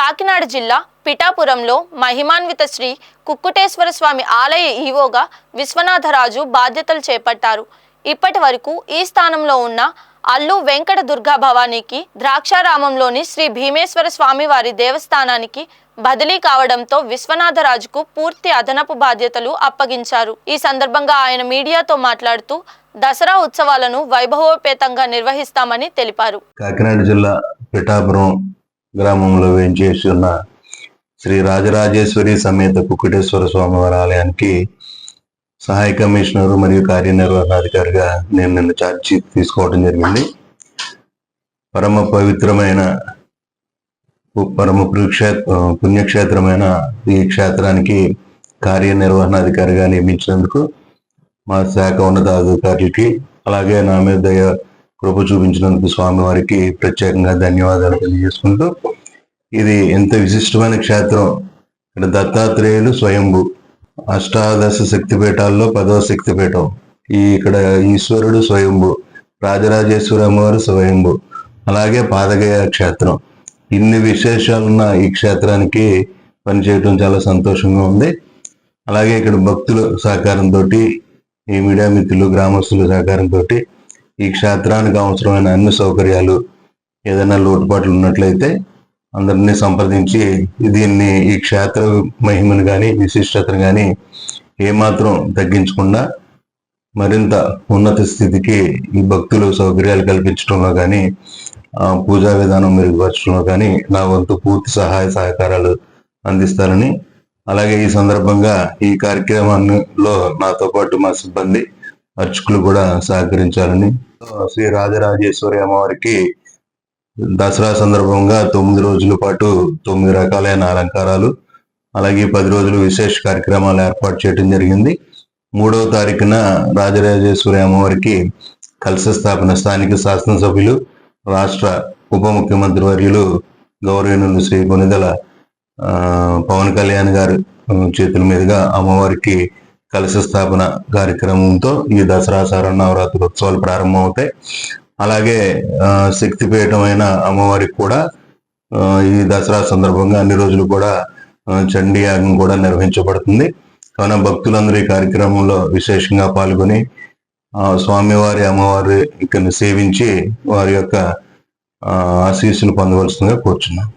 కాకినాడ జిల్లా పిఠాపురంలో మహిమాన్విత శ్రీ కుక్కుటేశ్వర స్వామి ఆలయ ఈవోగా విశ్వనాథరాజు బాధ్యతలు చేపట్టారు. ఇప్పటి వరకు ఈ స్థానంలో ఉన్న అల్లు వెంకట దుర్గా భవానీకి ద్రాక్షారామంలోని శ్రీ భీమేశ్వర స్వామి వారి దేవస్థానానికి బదిలీ కావడంతో విశ్వనాథరాజుకు పూర్తి అదనపు బాధ్యతలు అప్పగించారు. ఈ సందర్భంగా ఆయన మీడియాతో మాట్లాడుతూ దసరా ఉత్సవాలను వైభవోపేతంగా నిర్వహిస్తామని తెలిపారు. కాకినాడ జిల్లా పిఠాపురం గ్రామంలో వేయించేసి ఉన్న శ్రీ రాజరాజేశ్వరి సమేత కుక్కుటేశ్వర స్వామివారి ఆలయానికి సహాయ కమిషనర్ మరియు కార్యనిర్వహణాధికారిగా నేను నిన్న ఛార్జీ తీసుకోవడం జరిగింది. పరమ పవిత్రమైన పరమ పురుక్షేత్ర పుణ్యక్షేత్రమైన ఈ క్షేత్రానికి కార్యనిర్వహణాధికారిగా నియమించినందుకు మా శాఖ ఉన్నతాధికారులకి అలాగే నా మీద కృప చూపించినందుకు స్వామివారికి ప్రత్యేకంగా ధన్యవాదాలు తెలియజేసుకుంటూ ఇది ఎంత విశిష్టమైన క్షేత్రం. ఇక్కడ దత్తాత్రేయులు స్వయంభు అష్టాదశ శక్తిపీఠాల్లో పదవ శక్తిపీఠం. ఈ ఇక్కడ ఈశ్వరుడు స్వయంభు రాజరాజేశ్వరి అమ్మవారు స్వయంభు అలాగే పాదగయ క్షేత్రం. ఇన్ని విశేషాలున్న ఈ క్షేత్రానికి పనిచేయటం చాలా సంతోషంగా ఉంది. అలాగే ఇక్కడ భక్తుల సహకారంతో ఈ మీడియా మిత్రులు గ్రామస్తుల సహకారంతో ఈ క్షేత్రానికి అవసరమైన అన్ని సౌకర్యాలు ఏదైనా లోటుపాట్లు ఉన్నట్లయితే అందరినీ సంప్రదించి దీన్ని ఈ క్షేత్ర మహిమను కానీ విశిష్టతను కానీ ఏమాత్రం తగ్గించకుండా మరింత ఉన్నత స్థితికి ఈ భక్తులు సౌకర్యాలు కల్పించడంలో కానీ పూజా విధానం మెరుగుపరచడంలో కానీ నా వంతు పూర్తి సహాయ సహకారాలు అందిస్తారని అలాగే ఈ సందర్భంగా ఈ కార్యక్రమంలో నాతో పాటు మా సిబ్బంది అర్చకులు కూడా సహకరించాలని. శ్రీ రాజరాజేశ్వరి అమ్మవారికి దసరా సందర్భంగా తొమ్మిది రోజుల పాటు తొమ్మిది రకాలైన అలంకారాలు అలాగే పది రోజులు విశేష కార్యక్రమాలు ఏర్పాటు చేయడం జరిగింది. మూడవ తారీఖున రాజరాజేశ్వరి అమ్మవారికి కలశ స్థాపన స్థానిక శాసనసభ్యులు రాష్ట్ర ఉప ముఖ్యమంత్రి వర్యులు గౌరవనీయులు శ్రీ కొనిదల పవన్ కళ్యాణ్ గారు చేతుల మీదుగా అమ్మవారికి కలశ స్థాపన కార్యక్రమంతో ఈ దసరా శరన్నవరాత్రి ఉత్సవాలు ప్రారంభమవుతాయి. అలాగే శక్తిపీఠమైన అమ్మవారికి కూడా ఈ దసరా సందర్భంగా అన్ని రోజులు కూడా చండీ యాగం కూడా నిర్వహించబడుతుంది. కావున భక్తులందరూ ఈ కార్యక్రమంలో విశేషంగా పాల్గొని స్వామివారి అమ్మవారి ఇక్కడ సేవించి వారి యొక్క ఆశీస్సులు పొందవలసిందిగా కోరుచున్నాం